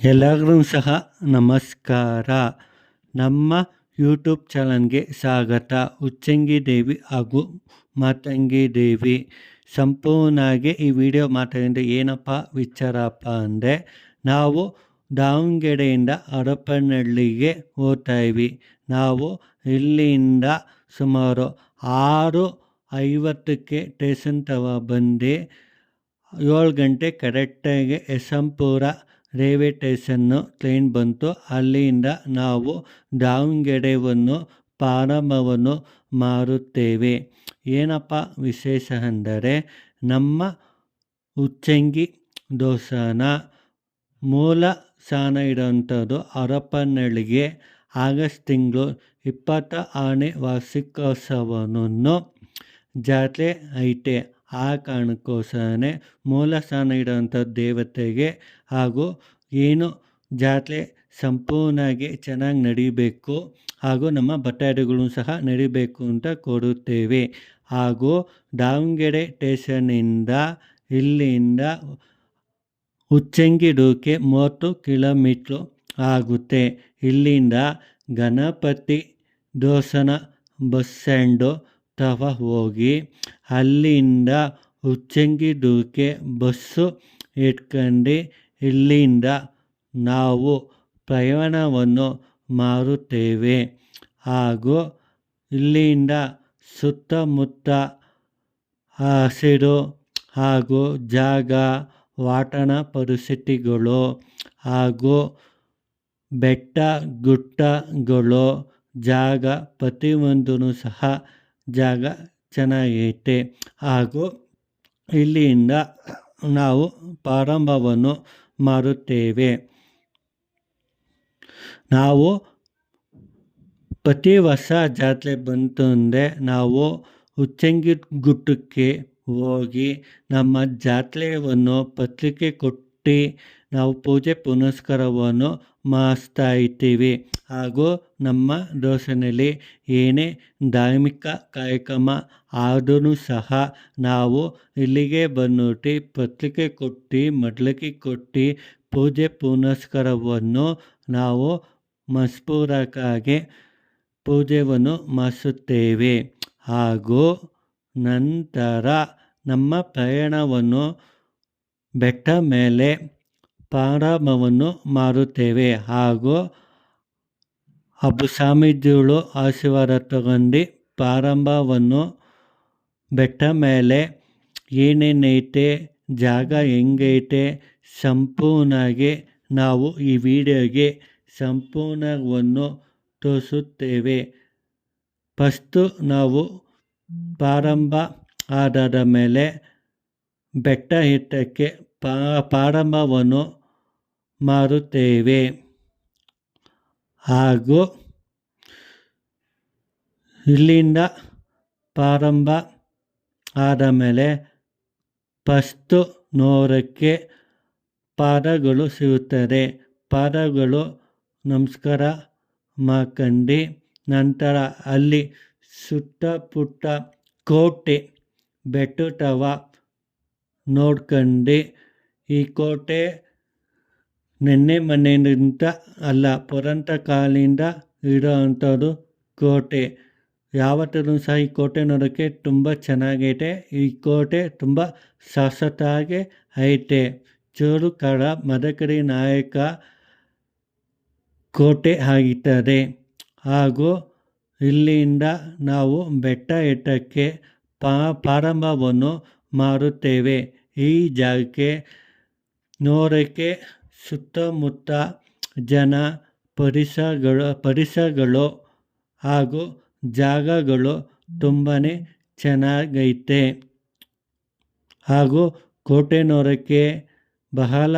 ಎಲ್ಲರಿಗೂ ಸಹ ನಮಸ್ಕಾರ. ನಮ್ಮ ಯೂಟ್ಯೂಬ್ ಚಾನಲ್ಗೆ ಸ್ವಾಗತ. ಉಚ್ಚಂಗಿ ದೇವಿ ಹಾಗೂ ಮಾತಂಗಿ ದೇವಿ. ಸಂಪೂರ್ಣವಾಗಿ ಈ ವಿಡಿಯೋ ಮಾತಾಡಿದ ಏನಪ್ಪ ವಿಚಾರಪ್ಪ ಅಂದರೆ, ನಾವು ದಾವಣಗೆರೆಯಿಂದ ಹರಪನಹಳ್ಳಿಗೆ ಹೋಗ್ತಾಯಿವಿ ನಾವು ಇಲ್ಲಿಂದ ಸುಮಾರು ಆರು ಐವತ್ತಕ್ಕೆ ಟೇಷನ್ ತವ ಬಂದು ಏಳು ಗಂಟೆ ಕರೆಕ್ಟಾಗಿ ಯಶವಂತಪುರ ರೈಲ್ವೆ ಟೇಷನ್ನು ಟ್ರೈನ್ ಬಂತು. ಅಲ್ಲಿಂದ ನಾವು ದಾವಣಗೆರೆಯನ್ನು ಪ್ರಾರಂಭವನ್ನು ಮಾಡುತ್ತೇವೆ ಏನಪ್ಪ ವಿಶೇಷ ಅಂದರೆ ನಮ್ಮ ಉಚ್ಚಂಗಿ ದೋಸನ ಮೂಲ ಸ್ಥಾನ ಇರೋವಂಥದ್ದು ಹರಪನಹಳ್ಳಿಗೆ ಆಗಸ್ಟ್ ತಿಂಗಳು ಇಪ್ಪತ್ತ ಆರನೇ ವಾರ್ಷಿಕೋತ್ಸವವನ್ನು ಜಾತ್ರೆ ಐತೆ. ಆ ಕಾರಣಕ್ಕೋಸ್ಕರನೇ ಮೂಲ ಸ್ಥಾನ ಇರೋವಂಥ ದೇವತೆಗೆ ಹಾಗೂ ಏನು ಜಾತ್ರೆ ಸಂಪೂರ್ಣವಾಗಿ ಚೆನ್ನಾಗಿ ನಡೀಬೇಕು ಹಾಗೂ ನಮ್ಮ ಬಟಾಟೆಗಳು ಸಹ ನಡಿಬೇಕು ಅಂತ ಕೊಡುತ್ತೇವೆ ಹಾಗೂ ದಾವಣಗೆರೆ ಸ್ಟೇಷನ್ನಿಂದ ಇಲ್ಲಿಂದ ಉಚ್ಚಂಗಿಡೋಕೆ ಮೂವತ್ತು ಕಿಲೋಮೀಟ್ರು ಆಗುತ್ತೆ. ಇಲ್ಲಿಂದ ಗಣಪತಿ ದೋಸನ ಬಸ್ ಸ್ಟ್ಯಾಂಡು ತವ ಹೋಗಿ ಅಲ್ಲಿಂದ ಉಚ್ಚಂಗಿದೂಕೆ ಬಸ್ಸು ಇಟ್ಕೊಂಡು ಇಲ್ಲಿಂದ ನಾವು ಪ್ರಯಾಣವನ್ನು ಮಾಡುತ್ತೇವೆ ಹಾಗೂ ಇಲ್ಲಿಂದ ಸುತ್ತಮುತ್ತ ಹಸಿರು ಹಾಗೂ ಜಾಗ ವಾಟಣ ಪರಿಸ್ಥಿತಿಗಳು ಹಾಗೂ ಬೆಟ್ಟ ಗುಡ್ಡಗಳು ಜಾಗ ಪ್ರತಿಯೊಂದೂ ಸಹ ಜಾಗ ಚೆನ್ನಾಗೈತೆ ಹಾಗೂ ಇಲ್ಲಿಂದ ನಾವು ಪ್ರಾರಂಭವನ್ನು ಮಾಡುತ್ತೇವೆ. ನಾವು ಪ್ರತಿ ವರ್ಷ ಜಾತ್ರೆ ಬಂತು ಅಂದರೆ ನಾವು ಉಚ್ಚಂಗಿ ಗುಟ್ಟಕ್ಕೆ ಹೋಗಿ ನಮ್ಮ ಜಾತ್ರೆಯನ್ನು ಪತ್ರಿಕೆ ಕೊಟ್ಟು ನಾವು ಪೂಜೆ ಪುನಸ್ಕಾರವನ್ನು ಮಾಡಿಸ್ತಾ ಇದ್ದೀವಿ ಹಾಗೂ ನಮ್ಮ ದೋಸೆಯಲ್ಲಿ ಏನೇ ಧಾರ್ಮಿಕ ಕಾರ್ಯಕ್ರಮ ಆದರೂ ಸಹ ನಾವು ಇಲ್ಲಿಗೆ ಬಂದ್ಬಿಟ್ಟು ಪತ್ರಿಕೆ ಕೊಟ್ಟು ಮಡ್ಲಕ್ಕಿ ಕೊಟ್ಟು, ಪೂಜೆ ಪುನಸ್ಕಾರವನ್ನು ನಾವು ಮನಸ್ಪೂರ್ವಕವಾಗಿ ಪೂಜೆಯನ್ನು ಮಾಡಿಸುತ್ತೇವೆ. ಹಾಗೂ ನಂತರ ನಮ್ಮ ಪ್ರಯಾಣವನ್ನು ಬೆಟ್ಟ ಮೇಲೆ ಪ್ರಾರಂಭವನ್ನು ಮಾಡುತ್ತೇವೆ ಹಾಗೂ ಅಬ್ಬು ಸ್ವಾಮೀಜಿಗಳು ಆಶೀರ್ವಾದ ತಗೊಂಡು ಪ್ರಾರಂಭವನ್ನು ಬೆಟ್ಟ ಮೇಲೆ ಏನೇನೈತೆ, ಜಾಗ ಹೆಂಗೈತೆ ಸಂಪೂರ್ಣವಾಗಿ ನಾವು ಈ ವಿಡಿಯೋಗೆ ಸಂಪೂರ್ಣವನ್ನು ತೋರಿಸುತ್ತೇವೆ. ಫಸ್ಟು ನಾವು ಪ್ರಾರಂಭ ಆದಾದ ಮೇಲೆ ಬೆಟ್ಟ ಹಿಟ್ಟಕ್ಕೆ ಪ್ರಾರಂಭವನ್ನು ಮಾಡುತ್ತೇವೆ ಹಾಗೂ ಇಲ್ಲಿಂದ ಪ್ರಾರಂಭ ಆದ ಮೇಲೆ ಫಸ್ಟು ನೂರಕ್ಕೆ ಪಾದಗಳು ಸಿಗುತ್ತದೆ. ಪಾದಗಳು ನಮಸ್ಕಾರ ಮಾಡ್ಕೊಂಡು ನಂತರ ಅಲ್ಲಿ ಸುತ್ತ ಪುಟ್ಟ ಕೋಟೆ, ಬೆಟ್ಟುತವ, ನೋಡ್ಕೊಂಡು. ಈ ಕೋಟೆ ನೆನ್ನೆ ಮನೆಯಿಂದ ಅಲ್ಲ, ಪುರಂತ ಕಾಲಿಂದ ಇರೋ ಅಂಥದ್ದು ಕೋಟೆ. ಯಾವತ್ತೂ ಸಹ ಈ ಕೋಟೆ ನೋಡೋಕ್ಕೆ ತುಂಬ ಚೆನ್ನಾಗೈತೆ. ಈ ಕೋಟೆ ತುಂಬ ಶಾಶ್ವತವಾಗಿ ಐತೆ. ಚೂರು ಕಾಡ ಮದಕರಿ ನಾಯಕ ಕೋಟೆ ಆಗಿದ್ದಾರೆ ಹಾಗೂ ಇಲ್ಲಿಂದ ನಾವು ಬೆಟ್ಟ ಎತ್ತಕ್ಕೆ ಪ್ರಾರಂಭವನ್ನು ಮಾಡುತ್ತೇವೆ. ಈ ಜಾಗಕ್ಕೆ ನೋಡೋಕ್ಕೆ ಸುತ್ತಮುತ್ತ ಜನ, ಪರಿಸರಗಳು ಪರಿಸರಗಳು ಹಾಗೂ ಜಾಗಗಳು ತುಂಬಾ ಚೆನ್ನಾಗೈತೆ. ಹಾಗೂ ಕೋಟೆ ನೋಡೋಕ್ಕೆ ಬಹಳ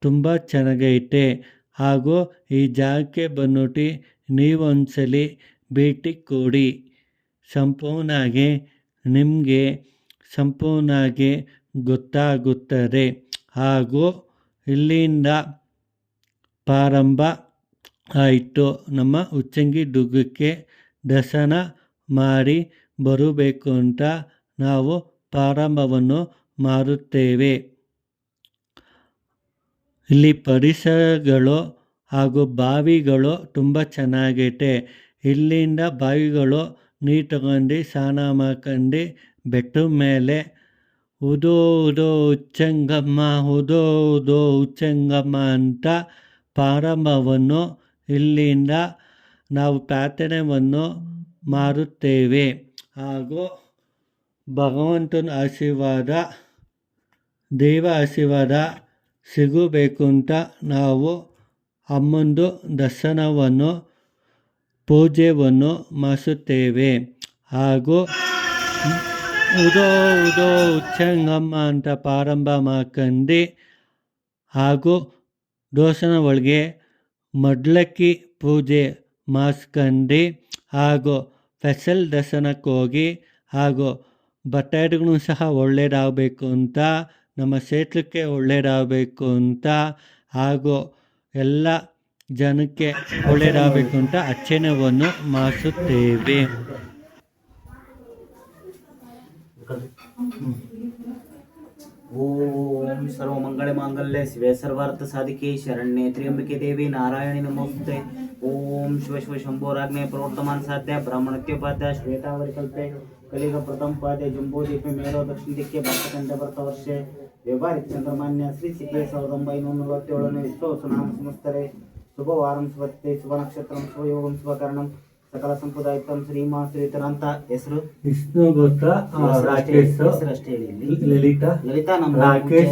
ತುಂಬ ಚೆನ್ನಾಗೈತೆ. ಹಾಗೂ ಈ ಜಾಗಕ್ಕೆ ಬಂದ್ಬಿಟ್ಟು ನೀವೊಂದ್ಸಲಿ ಭೇಟಿ ಕೊಡಿ. ಸಂಪೂರ್ಣವಾಗಿ ನಿಮಗೆ ಸಂಪೂರ್ಣವಾಗಿ ಗೊತ್ತಾಗುತ್ತದೆ. ಹಾಗೂ ಇಲ್ಲಿಂದ ಪ್ರಾರಂಭ ಆಯಿತು. ನಮ್ಮ ಉಚ್ಚಂಗಿ ದುರ್ಗಕ್ಕೆ ದರ್ಶನ ಮಾಡಿ ಬರಬೇಕು ಅಂತ ನಾವು ಪ್ರಾರಂಭವನ್ನು ಮಾಡುತ್ತೇವೆ ಇಲ್ಲಿ ಪರಿಸರಗಳು ಹಾಗೂ ಬಾವಿಗಳು ತುಂಬ ಚೆನ್ನಾಗೈತೆ. ಇಲ್ಲಿಂದ ಬಾವಿಗಳು ನೀರು ತಗೊಂಡು ಸ್ನಾನ ಮಾಡ್ಕೊಂಡು ಬೆಟ್ಟದ ಮೇಲೆ ಉದೋ ಉದೋ ಉಚ್ಚಂಗಮ್ಮ, ಉದೋ ಉದೋ ಉಚ್ಚಂಗಮ್ಮ ಅಂತ ಪ್ರಾರಂಭವನ್ನು ಇಲ್ಲಿಂದ ನಾವು ಪ್ರಾರ್ಥನೆಯನ್ನು ಮಾಡುತ್ತೇವೆ ಹಾಗೂ ಭಗವಂತನ ಆಶೀರ್ವಾದ, ದೇವ ಆಶೀರ್ವಾದ ಸಿಗಬೇಕು ಅಂತ ನಾವು ಅಮ್ಮಂದು ದರ್ಶನವನ್ನು ಪೂಜೆಯನ್ನು ಮಾಡಿಸುತ್ತೇವೆ. ಹಾಗೂ ಉದೋ ಉದೋ, ಉಚ್ಚಂಗಮ್ಮ ಅಂತ ಪ್ರಾರಂಭ ಮಾಡ್ಕಂಡಿ, ಹಾಗೂ ದೋಸನ ಒಳಗೆ ಮಡ್ಲಕ್ಕಿ ಪೂಜೆ ಮಾಡಿಸ್ಕಂಡಿ, ಹಾಗೂ ಫೆಸಲ್ ದರ್ಶನಕ್ಕೆ ಹೋಗಿ, ಹಾಗೂ ಬಟ್ಟೆಗಳು ಸಹ ಒಳ್ಳೆಯದಾಗಬೇಕು ಅಂತ, ನಮ್ಮ ಕ್ಷೇತ್ರಕ್ಕೆ ಒಳ್ಳೆಯದಾಗಬೇಕು ಅಂತ, ಹಾಗೂ ಎಲ್ಲ ಜನಕ್ಕೆ ಒಳ್ಳೆಯದಾಗಬೇಕು ಅಂತ ಅರ್ಚನೆಯನ್ನು ಮಾಡಿಸುತ್ತೇವೆ. ನಾರಾಯಣಿ ನಮೋಸ್ತುತೆ ಓಂ ಶಿವ ಶಿವ ಶಂಭೋರಾಜ್ಞೆ ಪ್ರವರ್ತಮಾನ ಸಾಧ್ಯ ಬ್ರಾಹ್ಮಣತ್ಯೋಪಾಧ್ಯ ಶ್ವೇತಾವರಿ ಕಲ್ಪೆ ಕಲಿಗ ಪ್ರಥಮ ಪಾದ್ಯ ಜಂಬೂದೀಪೆ ಮೇಲೋ ದಕ್ಷಿಣ ದಿಕ್ಕೆ ಭಕ್ತಕಂಠ ಭರ್ತ ವರ್ಷೆ ವ್ಯವಹಾರಿಕ ಚಂದ್ರಮಾನ್ಯ ಶ್ರೀ ಸಿಕೆ ಸಾವಿರದ ಒಂಬೈನೂರ ನಲವತ್ತೇಳನೇ ವಿಶ್ವ ಸುನಾಮ ಸಂವತ್ಸರೆ ಶುಭವಾರಂ ಶುಭತ್ತೆ ಶುಭ ನಕ್ಷತ್ರಂ ಶುಭಯೋಗಂ ಶುಭಕರಣಂ ಸಕಲ ಸಂಪ್ರದಾಯ ಶ್ರೀಮಾ ಶ್ರೀತರ ಅಂತ ಹೆಸರು. ವಿಷ್ಣು ರಾಕೇಶ್ ಹೇಳಿ ಲಲಿತಾ. ಲಲಿತಾ ನಮ್ ರಾಕೇಶ್,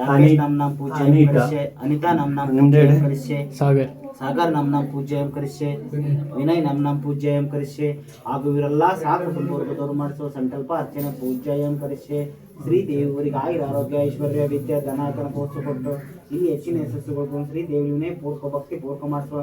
ರಾಕೇಶ್ ನಮ್ ನಾಮ್ ಪೂಜೆ ಅನಿತಾ. ಕರಿಷ್ಯೆ? ಅನಿತಾ ನಮ್ ನಾಮ್ ನಿಮ್ದು ಪೂಜೆಯಂ ಹೇಳಿ. ಕರಿಷ್ಯೆ? ಸಾಗರ್. ಸಾಗರ್ ನಮ್ ನಾಮ್ ಪೂಜೆ ಕರಿಷ್ಯೆ? ವಿನಯ್. ನಮ್ ನಾಮ್ ಪೂಜೆ ಕರಿಷ್ಯೆ? ಹಾಗೂ ಇವರೆಲ್ಲ ಸಾಕು ಸಂಪೂರ್ಣದವರು ಮಾಡಿಸೋ ಸಂಕಲ್ಪ ಅರ್ಚನೆ ಪೂಜೆ ಕರಿಷ್ಯೆ? ಶ್ರೀ ದೇವರಿಗೆ ಆಯುರ ಆರೋಗ್ಯ ಐಶ್ವರ್ಯ ವಿದ್ಯೆ ಧನ ಕನಕೋತ್ಸವ ಕೊಟ್ಟು ಇಲ್ಲಿ ಹೆಚ್ಚಿನ ಯಶಸ್ಸುಗಳು ಶ್ರೀ ದೇವಿನೇ ಪೂರ್ವ ಭಕ್ತಿ ಪೂರ್ವ ಮಾಡಿಸುವ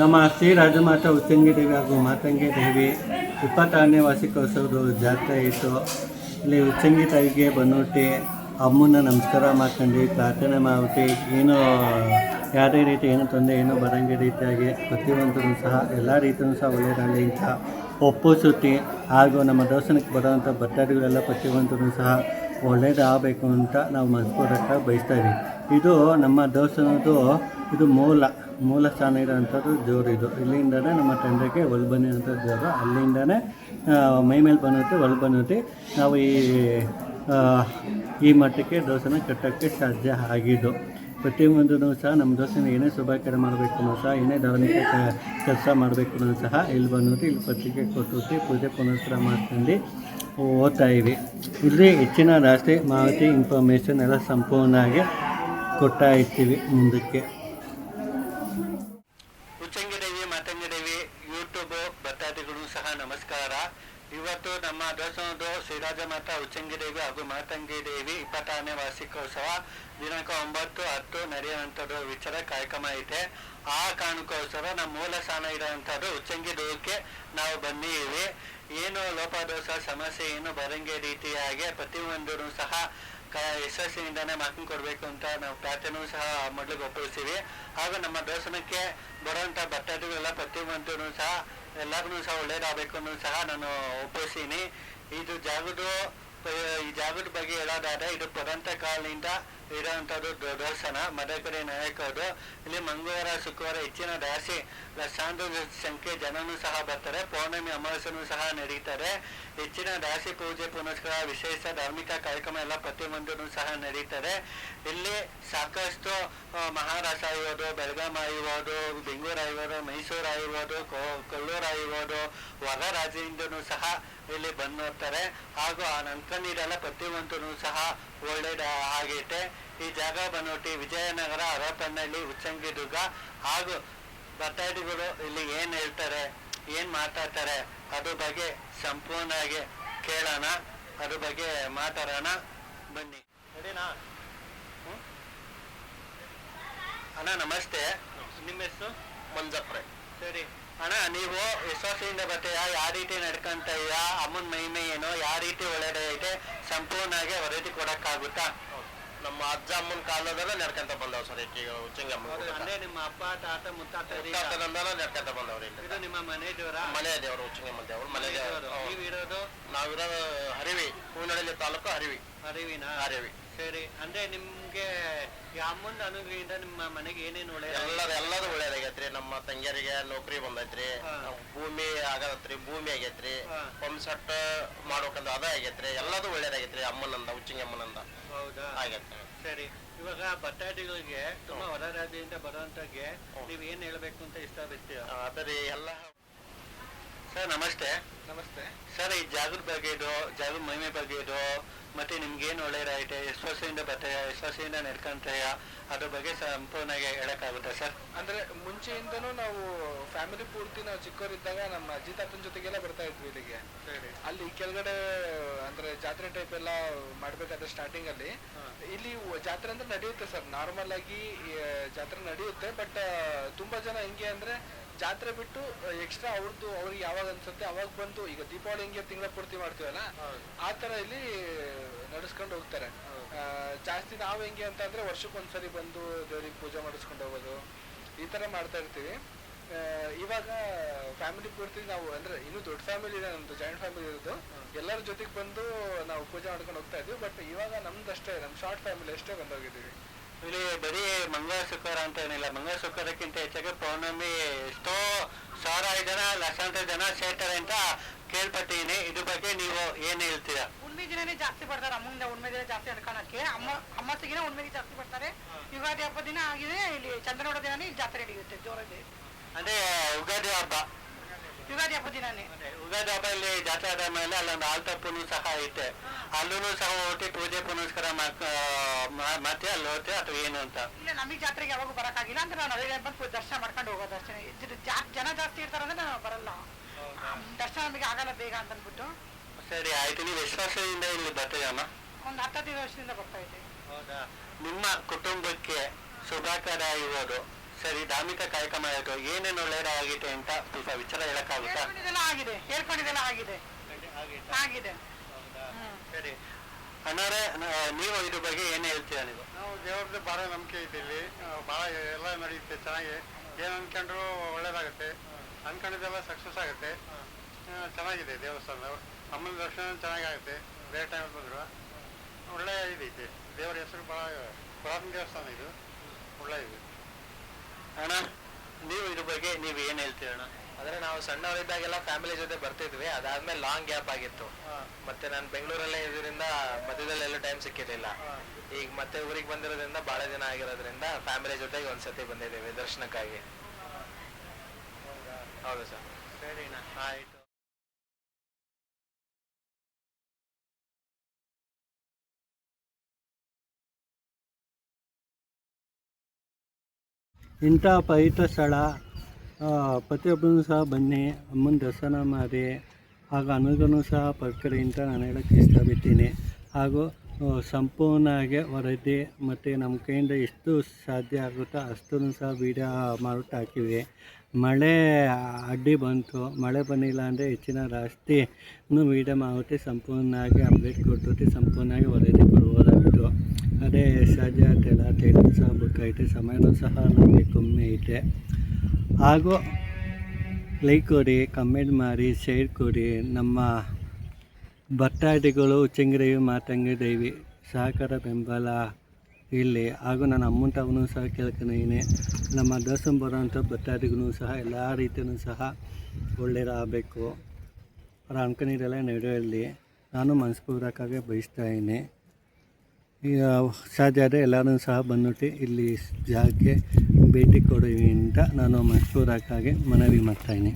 ನಮ್ಮ ಶ್ರೀ ರಾಜಮಾತಾ ಉಚ್ಚಂಗಿ ದೇವಿ ಹಾಗೂ ಮಾತಂಗಿ ದೇವಿ, ಇಪ್ಪತ್ತಾರನೇ ವಾರ್ಷಿಕೋತ್ಸವದ ಜಾತ್ರೆ ಇತ್ತು. ಇಲ್ಲಿ ಉಚ್ಚಂಗಿ ತಾಯಿಗೆ ಬಂದ್ಬಿಟ್ಟು ಅಮ್ಮನ ನಮಸ್ಕಾರ ಮಾಡ್ಕೊಂಡು ಪ್ರಾರ್ಥನೆ ಮಾಡ್ಬಿಟ್ಟು ಏನು ಯಾವುದೇ ರೀತಿ ಏನು ತೊಂದರೆ, ಏನೋ ಬರಂಗೆ ರೀತಿಯಾಗಿ ಪ್ರತಿಯೊಂದೂ ಸಹ ಎಲ್ಲ ರೀತಿಯೂ ಸಹ ಒಳ್ಳೆಯದಾಗಲಿ ಇಂಥ ಒಪ್ಪು ಸುತ್ತಿ ಹಾಗೂ ನಮ್ಮ ದರ್ಶನಕ್ಕೆ ಬರೋವಂಥ ಭಕ್ತಾದಿಗಳೆಲ್ಲ ಪ್ರತಿಯೊಂದೂ ಸಹ ಒಳ್ಳೇದಾಗಬೇಕು ಅಂತ ನಾವು ಮನಸ್ಪೂರ್ವಕ ಬಯಸ್ತಾ ಇದ್ದೀವಿ. ಇದು ನಮ್ಮ ದೇವಸ್ಥಾನದ್ದು ಇದು ಮೂಲ ಮೂಲ ಸ್ಥಾನ ಇರೋವಂಥದ್ದು ಜೋರು ಇದು. ಇಲ್ಲಿಂದನೇ ನಮ್ಮ ತಂದೆಗೆ ಒಲ್ ಬಂದಿರೋಂಥ ಜೋರು. ಅಲ್ಲಿಂದನೇ ಮೈ ಮೇಲೆ ಬಂದೈತಿ ಒಲ್ ಬಂದುತ್ತೆ ನಾವು ಈ ಈ ಮಟ್ಟಕ್ಕೆ ದೋಸೆನ ಕಟ್ಟೋಕ್ಕೆ ಸಾಧ್ಯ ಆಗಿದ್ದು. ಪ್ರತಿಯೊಂದೂ ಸಹ ನಮ್ಮ ದೋಸೆನ ಏನೇ ಶುಭಾಕಾರ ಮಾಡಬೇಕು ಸಹ, ಏನೇ ಧಾರ್ಮಿಕ ಕೆಲಸ ಮಾಡಬೇಕು ಸಹ, ಇಲ್ಲಿ ಬಂದು ಇಲ್ಲಿ ಪತ್ರಿಕೆ ಕೊಟ್ಟು ಪೂಜೆ ಪುನಸ್ಕಾರ ಮಾಡ್ಕೊಂಡು ಓದ್ತಾ ಇವಿ ಇಲ್ಲಿ ಹೆಚ್ಚಿನ ರಾಷ್ಟ್ರೀಯ ಮಾಹಿತಿ ಇನ್ಫಾರ್ಮೇಷನ್ ಎಲ್ಲ ಸಂಪೂರ್ಣವಾಗಿ ಇರ್ತೀವಿ ಮುಂದಕ್ಕೆ ಉಚ್ಚಂಗಿದೇವಿ ಮಾತಂಗಿದೇವಿ ಯೂಟ್ಯೂಬ್ ಭಕ್ತಾದಿಗಳು ಸಹ ನಮಸ್ಕಾರ ಇವತ್ತು ನಮ್ಮ ದೇವಸ್ಥಾನದ ಶ್ರೀರಾಜ ಮಾತಾ ಉಚ್ಚಂಗಿದೇವಿ ಹಾಗೂ ಮಾತಂಗಿ ದೇವಿ ಇಪ್ಪತ್ತಾರನೇ ವಾರ್ಷಿಕೋತ್ಸವ ದಿನಾಂಕ ಒಂಬತ್ತು ಹತ್ತು ನಡೆಯುವಂಥದ್ದು ವಿಚಾರ ಕಾರ್ಯಕ್ರಮ ಐತೆ ಆ ಕಾರಣಕ್ಕೋಸ್ಕರ ನಮ್ಮ ಮೂಲ ಸ್ಥಾನ ಇರೋವಂಥದ್ದು ಉಚ್ಚಂಗಿ ದೇವಕ್ಕೆ ನಾವು ಬಂದಿದ್ದೀವಿ ಏನು ಲೋಪದೋಷ, ಸಮಸ್ಯೆ ಏನು ಬರಂಗೆ ರೀತಿಯಾಗಿ ಪ್ರತಿಯೊಂದೂ ಸಹ ಕ ಯಶಸ್ಸಿನಿಂದನೇ ಮಾಡ್ಕೊಂಡು ಕೊಡಬೇಕು ಅಂತ ನಾವು ಪ್ರಾರ್ಥನೆ ಸಹ ಮೊದಲಿಗೆ ಒಪ್ಪಿಸ್ತೀವಿ. ಹಾಗೂ ನಮ್ಮ ದೇವಸ್ಥಾನಕ್ಕೆ ಬರುವಂಥ ಭಕ್ತಾದಿಗಳೆಲ್ಲ ಪ್ರತಿಯೊಂದೂ ಸಹ ಎಲ್ಲರಿಗೂ ಸಹ ಒಳ್ಳೇದಾಗಬೇಕು ಅನ್ನೋದು ಸಹ ನಾನು ಒಪ್ಪಿಸ್ತೀನಿ. ಇದು ಜಾಗದ ಈ ಜಾಗದ ಬಗ್ಗೆ ಹೇಳೋದಾದ್ರೆ ಇದು ಪುರಂತ ಕಾಲದಿಂದ ಇರೋವಂಥದ್ದು ದ- ದರ್ಶನ. ಮದಕರಿ ನಾಯಕರು ಇಲ್ಲಿ ಮಂಗಳವಾರ, ಶುಕ್ರವಾರ ಹೆಚ್ಚಿನ ರಾಶಿ ಲಕ್ಷಾಂತರ ಸಂಖ್ಯೆ ಜನನು ಸಹ ಬರ್ತಾರೆ. ಪೌರ್ಣಮಿ ಅಮಾವಾಸ್ಯನೂ ಸಹ ನಡೀತಾರೆ ಹೆಚ್ಚಿನ ರಾಶಿ ಪೂಜೆ, ಪುನಸ್ಕಾರ, ವಿಶೇಷ ಧಾರ್ಮಿಕ ಕಾರ್ಯಕ್ರಮ ಎಲ್ಲ ಪ್ರತಿಯೊಂದೂ ಸಹ ನಡೀತಾರೆ ಇಲ್ಲಿ ಸಾಕಷ್ಟು ಮಹಾರಾಷ್ಟ್ರ ಆಗಿರ್ಬೋದು, ಬೆಳಗಾಂ ಆಗಿರ್ಬೋದು, ಬೆಂಗಳೂರು ಆಗಿರ್ಬೋದು, ಮೈಸೂರು ಆಗಿರ್ಬೋದು ಕೊಲ್ಲೂರು ಆಗಿರ್ಬೋದು, ಹೊರ ರಾಜ್ಯದಿಂದನೂ ಸಹ ಇಲ್ಲಿ ಬಂದು ನೋಡ್ತಾರೆ ಹಾಗೂ ಆ ನಂತನೀರೆಲ್ಲ ಪ್ರತಿಯೊಂದೂ ಸಹ ಒಳ್ಳೇದ ಆಗೈತೆ. ಈ ಜಾಗ ಬಂದ್ಬಿಟ್ಟು ವಿಜಯನಗರ ಹರಪನಹಳ್ಳಿ ಉಚ್ಚಂಗಿದುರ್ಗ ಹಾಗೂ ಭಕ್ತಾದಿಗಳು ಇಲ್ಲಿ ಏನು ಹೇಳ್ತಾರೆ ಏನು ಮಾತಾಡ್ತಾರೆ ಅದ್ರ ಬಗ್ಗೆ ಸಂಪೂರ್ಣವಾಗಿ ಕೇಳೋಣ. ಅದ್ರ ಬಗ್ಗೆ ಮಾತಾಡೋಣ. ಬನ್ನಿ. ರೆಡಿನಾ ಅಣ್ಣ ನಮಸ್ತೆ. ನಿಮ್ಮ ಹೆಸರು? ಮಂಜಪ್ರೆ. ಸರಿ. ಅಣ್ಣ ನೀವು ವಿಶ್ವಾಸದಿಂದ ಬರ್ತೀಯಾ ಯಾವ ರೀತಿ ನಡ್ಕೊಂತೀಯ ಅಮ್ಮನ ಮಹಿಮೆ ಏನು? ಯಾವ ರೀತಿ ಒಳ್ಳೆಯದೈತೆ? ಸಂಪೂರ್ಣವಾಗಿ ವರದಿ ಕೊಡಕ್ಕಾಗುತ್ತಾ? ನಮ್ಮ ಅಜ್ಜ ಅಮ್ಮನ ಕಾಲದಲ್ಲ ನಡ್ಕೊಂತ ಬಂದವ್ ಸರ್ ಈಗ ಉಚ್ಚಂಗಮ್ಮ ಅಂದ್ರೆ ನಿಮ್ಮ ಅಪ್ಪ ತಾತ ಮುತ್ತಾತ ಮುತ್ತಾತನಂದನ ನಡ್ಕೊಂತ ಬಂದವ್ರಿ ಇದು ನಿಮ್ಮ ಮನೆ ದೇವರ? ಮನೆ ದೇವರು ಉಚ್ಚಂಗಮ್ಮ ದೇವರು ಮನೆ ದೇವರು. ನೀವು ಇರೋದು ನಾವಿರೋ ಹರಿವಿ ಹೂನಹಳ್ಳಿ ತಾಲೂಕು ಹರಿವಿ. ಹರಿವಿನ? ಹರಿವಿ. ಸರಿ. ಅಂದ್ರೆ ನಿಮ್ಗೆ ಈ ಅಮ್ಮನ ಅನುಗ್ರಹದಿಂದ ನಿಮ್ಮ ಮನೆಗೆ ಏನೇನು ಒಳ್ಳೆಯ ಎಲ್ಲದ ಎಲ್ಲದು ಒಳ್ಳೇದಾಗೈತ್ರಿ ನಮ್ಮ ತಂಗಿಯರಿಗೆ ನೌಕರಿ ಬಂದೈತ್ರಿ. ಹಾ. ಭೂಮಿ ಆಗದತ್ರಿ ಭೂಮಿ ಆಗೈತ್ರಿ. ಹಾ. ಪಂಪ್ ಸೆಟ್ ಮಾಡ್ಬೇಕಂದ್ರೆ ಅದ ಆಗೈತ್ರಿ. ಎಲ್ಲದು ಒಳ್ಳೇದಾಗೈತ್ರಿ ಅಮ್ಮನಂದ ಉಚ್ಚಂಗಮ್ಮನಂದ ಹೌದಾ? ಆಗೈತೆ ಸರಿ. ಇವಾಗ ಭತ್ತಾದಿಗಳಿಗೆ ತುಂಬಾ ಹೊರ ರಾಜ್ಯದಿಂದ ಬರೋಂತವ್ರಿಗೆ ನೀವ್ ಏನ್ ಹೇಳ್ಬೇಕು ಅಂತ ಇಷ್ಟಪಡ್ತೀರಾ ಅದರಿ ಎಲ್ಲ ಸರ್ ನಮಸ್ತೆ. ನಮಸ್ತೆ. ಸರ್ ಈ ಜಾಗದ ಬಗ್ಗೆ ಇದು ಜಾಗದ ಮಹಿಮೆ ಬಗ್ಗೆ ಇದು ಮತ್ತೆ ನಿಮ್ಗೆ ಏನು ರೈಟ್ ಎಷ್ಟು ವರ್ಷದಿಂದ ಬರ್ತಾಯ ಎಷ್ಟು ವರ್ಷದಿಂದ ನಡ್ಕೊಂತಾಯ ಅದ್ರ ಬಗ್ಗೆ ಸಂಪೂರ್ಣವಾಗಿ ಹೇಳಕ್ಕಾಗುತ್ತೆ ಸರ್? ಅಂದ್ರೆ ಮುಂಚೆಯಿಂದನೂ ನಾವು ಫ್ಯಾಮಿಲಿ ಪೂರ್ತಿ ನಾವು ಚಿಕ್ಕವರಿದ್ದಾಗ ನಮ್ಮ ಅಜ್ಜಿ ತಾತನ ಜೊತೆಗೆಲ್ಲ ಬರ್ತಾ ಇದ್ವಿ ಇಲ್ಲಿಗೆ. ಸರಿ. ಅಲ್ಲಿ ಕೆಳಗಡೆ ಅಂದ್ರೆ ಜಾತ್ರೆ ಟೈಪ್ ಎಲ್ಲ ಮಾಡ್ಬೇಕಾದ್ರೆ ಸ್ಟಾರ್ಟಿಂಗ್ ಅಲ್ಲಿ. ಇಲ್ಲಿ ಜಾತ್ರೆ ಅಂದ್ರೆ ನಡೆಯುತ್ತೆ ಸರ್. ನಾರ್ಮಲ್ ಆಗಿ ಜಾತ್ರೆ ನಡೆಯುತ್ತೆ ಬಟ್ ತುಂಬಾ ಜನ ಹೆಂಗೆ ಅಂದ್ರೆ ಜಾತ್ರೆ ಬಿಟ್ಟು ಎಕ್ಸ್ಟ್ರಾ ಅವ್ರದ್ದು ಅವ್ರಿಗೆ ಯಾವಾಗ ಅನ್ಸುತ್ತೆ ಅವಾಗ ಬಂದು ಈಗ ದೀಪಾವಳಿ ಹೆಂಗೆ ತಿಂಗಳ ಪೂರ್ತಿ ಮಾಡ್ತೀವಲ್ಲ ಆ ತರ ಇಲ್ಲಿ ನಡೆಸ್ಕೊಂಡು ಹೋಗ್ತಾರೆ. ಜಾಸ್ತಿ ನಾವು ಹೆಂಗೆ ಅಂತ ಅಂದ್ರೆ ವರ್ಷಕ್ಕೊಂದ್ಸರಿ ಬಂದು ದೇವ್ರಿಗೆ ಪೂಜೆ ಮಾಡಿಸ್ಕೊಂಡು ಹೋಗೋದು ಈ ತರ ಮಾಡ್ತಾ ಇರ್ತೀವಿ. ಆ, ಇವಾಗ ಫ್ಯಾಮಿಲಿ ಪೂರ್ತಿ ನಾವು ಅಂದ್ರೆ ಇನ್ನೂ ದೊಡ್ಡ ಫ್ಯಾಮಿಲಿ ಇದೆ ನಮ್ದು ಜಾಯಿಂಟ್ ಫ್ಯಾಮಿಲಿ ಇರೋದು. ಎಲ್ಲರ ಜೊತೆಗೆ ಬಂದು ನಾವು ಪೂಜೆ ಮಾಡ್ಕೊಂಡು ಹೋಗ್ತಾ ಇದ್ವಿ ಬಟ್ ಇವಾಗ ನಮ್ದಷ್ಟೇ ನಮ್ ಶಾರ್ಟ್ ಫ್ಯಾಮಿಲಿ ಅಷ್ಟೇ ಬಂದೋಗಿದ್ದೀವಿ. ಇಲ್ಲಿ ಬರೀ ಮಂಗಳ ಶುಕ್ರ ಅಂತ ಏನಿಲ್ಲ. ಮಂಗಳ ಶುಕ್ರಕ್ಕಿಂತ ಹೆಚ್ಚಾಗಿ ಪೌರ್ಣಮಿ ಎಷ್ಟೋ ಸಾವಿರಾರು ಜನ ಲಕ್ಷಾಂತರ ಜನ ಸೇರ್ತಾರೆ ಅಂತ ಕೇಳ್ಪಟ್ಟಿದ್ದೀನಿ. ಇದ್ರ ಬಗ್ಗೆ ನೀವು ಏನ್ ಹೇಳ್ತೀರಾ? ಹುಣ್ಮೆ ದಿನನೇ ಜಾಸ್ತಿ ಬರ್ತಾರೆ. ಅಮ್ಮಂದ ಹುಣ್ಮೆ ದಿನ ಜಾಸ್ತಿ ಅನ್ಕೊಳಕ್ಕೆ ಅಮ್ಮ ಅಮ್ಮತ್ತಿಗಿನ ಹುಣ್ಮೆಗೆ ಜಾಸ್ತಿ ಬರ್ತಾರೆ. ಯುಗಾದಿ ಹಬ್ಬ ದಿನ ಆಗಿದೆ. ಇಲ್ಲಿ ಚಂದ್ರನೋಡ ದಿನನೇ ಇಲ್ಲಿ ಜಾತ್ರೆ ನಡೆಯುತ್ತೆ. ಜೋರಾಗಿ. ಅಂದ್ರೆ ಯುಗಾದಿ ಹಬ್ಬ. ಯುಗಾದಿ ಹಬ್ಬ ದಿನಾನೇ. ಯುಗಾದಿ ಹಬ್ಬ ಇಲ್ಲಿ ಜಾತ್ರೆ ಆದ ಮೇಲೆ ಅಲ್ಲೊಂದು ಆಲ್ತಪ್ಪನು ಸಹ ಐತೆ. ಅಲ್ಲೂ ಸಹ ಹೋಗಿ ಪೂಜೆ ಪುನಸ್ಕಾರ ಮತ್ತೆ ಅಲ್ಲಿ ಹೋಗ್ತೆ ಅಥವಾ ಏನು ಅಂತ? ಇಲ್ಲ ನಮಗೆ ಜಾತ್ರೆಗೆ ಯಾವಾಗೂ ಬರೋಕ್ಕಾಗಿಲ್ಲ. ಅಂದ್ರೆ ನಾನು ಅದೇ ಬಂದು ದರ್ಶನ ಮಾಡ್ಕೊಂಡು ಹೋಗೋದು ಅಷ್ಟೇ. ಜನ ಜಾಸ್ತಿ ಇರ್ತಾರೆ ಅಂದ್ರೆ ನಾವು ಬರಲ್ಲ. ದರ್ಶನ ನಮಗೆ ಆಗಲ್ಲ ಬೇಗ ಅಂತ ಅಂದ್ಬಿಟ್ಟು. ಸರಿ ಆಯ್ತು. ನೀವು ಎಷ್ಟು ವರ್ಷದಿಂದ ಇಲ್ಲಿ ಬರ್ತೀರಮ್ಮ ಒಂದು ಹತ್ತೈದು ವರ್ಷದಿಂದ ಬರ್ತಾ ಇದ್ದೀವಿ. ಹೌದಾ? ನಿಮ್ಮ ಕುಟುಂಬಕ್ಕೆ ಶುಭಕರ ಇರೋದು. ಸರಿ ಧಾರ್ಮಿಕ ಕಾರ್ಯಕ್ರಮ ಆಯಿತು ಏನೇನು ಒಳ್ಳೆಯದಾಗಿದೆ ಅಂತ ಸ್ವಲ್ಪ ವಿಚಾರ ಹೇಳಕ್ಕಾಗುತ್ತಾ? ಹೇಳ್ಕೊಂಡಿದ್ದೆಲ್ಲ ಆಗಿದೆ. ಹೇಳ್ಕೊಂಡಿದ್ದೆಲ್ಲ ಆಗಿದೆ. ಆಗಿದೆ ಸರಿ. ಅಣ್ಣಾರೆ ನೀವು ಇದ್ರ ಬಗ್ಗೆ ಏನು ಹೇಳ್ತೀರಾ ನೀವು? ನಾವು ದೇವ್ರದ್ದು ಭಾಳ ನಂಬಿಕೆ ಇದೆ ಇಲ್ಲಿ. ಭಾಳ ಎಲ್ಲ ನಡೆಯುತ್ತೆ ಚೆನ್ನಾಗಿ. ಏನು ಅನ್ಕೊಂಡ್ರು ಒಳ್ಳೇದಾಗುತ್ತೆ. ಅನ್ಕೊಂಡಿದ್ದೆಲ್ಲ ಸಕ್ಸಸ್ ಆಗುತ್ತೆ. ಚೆನ್ನಾಗಿದೆ ದೇವಸ್ಥಾನ ಅಮ್ಮನ ದರ್ಶನ ಚೆನ್ನಾಗಾಗುತ್ತೆ. ಬೇರೆ ಟೈಮ್ ಬಂದ್ರು. ಒಳ್ಳೆ ಇದೈತೆ ದೇವರ ಹೆಸರು ಭಾಳ ಪುರಾತನ ದೇವಸ್ಥಾನ ಇದು. ಒಳ್ಳೆ ಇದೆ. ಅಣ್ಣ ನೀವು ಇದ್ರ ಬಗ್ಗೆ ನೀವು ಏನು ಹೇಳ್ತೀರ ಅಣ್ಣ? ಅಂದ್ರೆ ನಾವು ಸಣ್ಣವರಿದ್ದಾಗೆಲ್ಲ ಫ್ಯಾಮಿಲಿ ಜೊತೆ ಬರ್ತಿದ್ವಿ ಅದಾದ್ಮೇಲೆ ಲಾಂಗ್ ಗ್ಯಾಪ್ ಆಗಿತ್ತು. ಮತ್ತೆ ನಾನು ಬೆಂಗಳೂರಲ್ಲೇ ಇದರಿಂದ ಮಧ್ಯದಲ್ಲಿ ಎಲ್ಲ ಟೈಮ್ ಸಿಕ್ಕಿರಲಿಲ್ಲ. ಈಗ ಮತ್ತೆ ಊರಿಗೆ ಬಂದಿರೋದ್ರಿಂದ ಬಹಳ ದಿನ ಆಗಿರೋದ್ರಿಂದ ಫ್ಯಾಮಿಲಿ ಜೊತೆಗೆ ಒಂದ್ಸತಿ ಬಂದಿದ್ದೀವಿ ದರ್ಶನಕ್ಕಾಗಿ. ಹೌದು ಸರ್. ಸರಿ ಆಯಿತು. ಇಂಥ ಪವಿತ್ರ ಸ್ಥಳ ಪ್ರತಿಯೊಬ್ಬರೂ ಸಹ ಬನ್ನಿ, ಅಮ್ಮನ ದರ್ಶನ ಮಾಡಿ, ಹಾಗೂ ಅನುಗ್ರಹನೂ ಸಹ ಪಡ್ಕರಿ ಅಂತ ನಾನು ಹೇಳೋಕ್ಕೆ ಇಷ್ಟಪಡ್ತೀನಿ. ಹಾಗೂ ಸಂಪೂರ್ಣವಾಗಿ ವರದಿ ಮತ್ತು ನಮ್ಮ ಕೈಯಿಂದ ಎಷ್ಟು ಸಾಧ್ಯ ಆಗುತ್ತೋ ಅಷ್ಟನ್ನು ಸಹ ವೀಡಿಯೋ ಮಾಡ್ಬಿಟ್ಟು ಹಾಕಿವಿ ಮಳೆ ಅಡ್ಡಿ ಬಂತು, ಮಳೆ ಬಂದಿಲ್ಲ ಅಂದರೆ ಹೆಚ್ಚಿನ ಇನ್ನೂ ವೀಡಿಯೋ ಮಾಡುತ್ತೆ ಸಂಪೂರ್ಣವಾಗಿ ಅಪ್ಡೇಟ್ ಕೊಟ್ಟು ಸಂಪೂರ್ಣವಾಗಿ ವರದಿ ಕೊಡ್ಬೋದಾಗಿತ್ತು ಅದೇ ಸಾಧ್ಯ ಆಗ್ತಿಲ್ಲ ಟೈಮ್ ಸಹ ಬುಕ್ ಐತೆ ಸಮಯನೂ ಸಹ ನಮಗೆ ಕಮ್ಮಿ ಐತೆ. ಹಾಗೂ ಲೈಕ್ ಕೊಡಿ ಕಮೆಂಟ್ ಮಾಡಿ ಶೇರ್ ಕೊಡಿ ನಮ್ಮ ಭಕ್ತಾದಿಗಳು ಉಚ್ಚಂಗಿದೇವಿ ಮಾತಂಗಿ ದೇವಿ ಸಹಕಾರ ಬೆಂಬಲ ಇಲ್ಲಿ. ಹಾಗೂ ನನ್ನ ಅಮ್ಮನ ತಾವನು ಸಹ ಕೇಳ್ಕೊಂಡಿದ್ದೀನಿ ನಮ್ಮ ದೋಸಂ ಬರೋಂಥ ಭಕ್ತಾದಿಗಳು ಸಹ ಎಲ್ಲ ರೀತಿಯೂ ಸಹ ಒಳ್ಳೆಯದಾಗಬೇಕು ಅವ್ರು ಅನ್ಕೊಂಡಿದ್ದೆಲ್ಲ ನಡೆಯಲ್ಲಿ ನಾನು ಮನಸ್ಪೂರ್ವಕವಾಗಿ ಬಯಸ್ತಾ ಇದ್ದೀನಿ. ಸಾಧ್ಯ ಆದರೆ ಎಲ್ಲರೂ ಸಹ ಬಂದ್ಬಿಟ್ಟು ಇಲ್ಲಿ ಜಾಗಕ್ಕೆ ಭೇಟಿ ಕೊಡಿ ಅಂತ ನಾನು ಮನಸ್ಪೂರ್ವಕವಾಗಿ ಮನವಿ ಮಾಡ್ತಾಯಿದ್ದೀನಿ